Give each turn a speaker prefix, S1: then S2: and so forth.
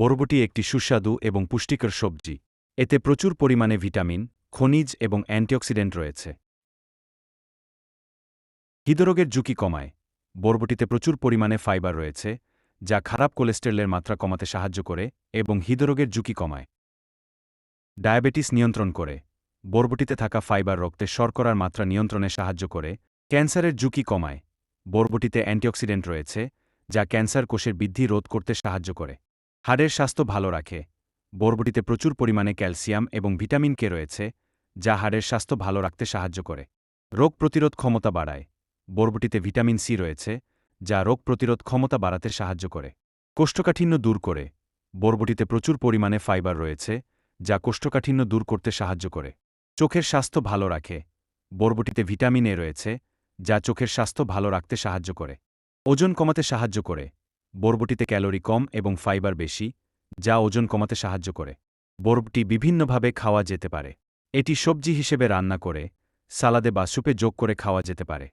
S1: বরবটি একটি সুস্বাদু এবং পুষ্টিকর সবজি। এতে প্রচুর পরিমাণে ভিটামিন, খনিজ এবং অ্যান্টিঅক্সিডেন্ট রয়েছে। হৃদরোগের ঝুঁকি কমায়। বরবটিতে প্রচুর পরিমাণে ফাইবার রয়েছে, যা খারাপ কোলেস্টেরলের মাত্রা কমাতে সাহায্য করে এবং হৃদরোগের ঝুঁকি কমায়। ডায়াবেটিস নিয়ন্ত্রণ করে। বরবটিতে থাকা ফাইবার রক্তে শর্করার মাত্রা নিয়ন্ত্রণে সাহায্য করে। ক্যান্সারের ঝুঁকি কমায়। বরবটিতে অ্যান্টিঅক্সিডেন্ট রয়েছে, যা ক্যান্সার কোষের বৃদ্ধি রোধ করতে সাহায্য করে। হাড়ের স্বাস্থ্য ভালো রাখে। বরবটিতে প্রচুর পরিমাণে ক্যালসিয়াম এবং ভিটামিন কে রয়েছে, যা হাড়ের স্বাস্থ্য ভালো রাখতে সাহায্য করে। রোগ প্রতিরোধ ক্ষমতা বাড়ায়। বরবটিতে ভিটামিন সি রয়েছে, যা রোগ প্রতিরোধ ক্ষমতা বাড়াতে সাহায্য করে। কোষ্ঠকাঠিন্য দূর করে। বরবটিতে প্রচুর পরিমাণে ফাইবার রয়েছে, যা কোষ্ঠকাঠিন্য দূর করতে সাহায্য করে। চোখের স্বাস্থ্য ভালো রাখে। বরবটিতে ভিটামিন এ রয়েছে, যা চোখের স্বাস্থ্য ভালো রাখতে সাহায্য করে। ওজন কমাতে সাহায্য করে। বরবটিতে ক্যালোরি কম এবং ফাইবার বেশি, যা ওজন কমাতে সাহায্য করে। বরবটি বিভিন্নভাবে খাওয়া যেতে পারে। এটি সবজি হিসেবে রান্না করে, সালাদে বা সুপে যোগ করে খাওয়া যেতে পারে।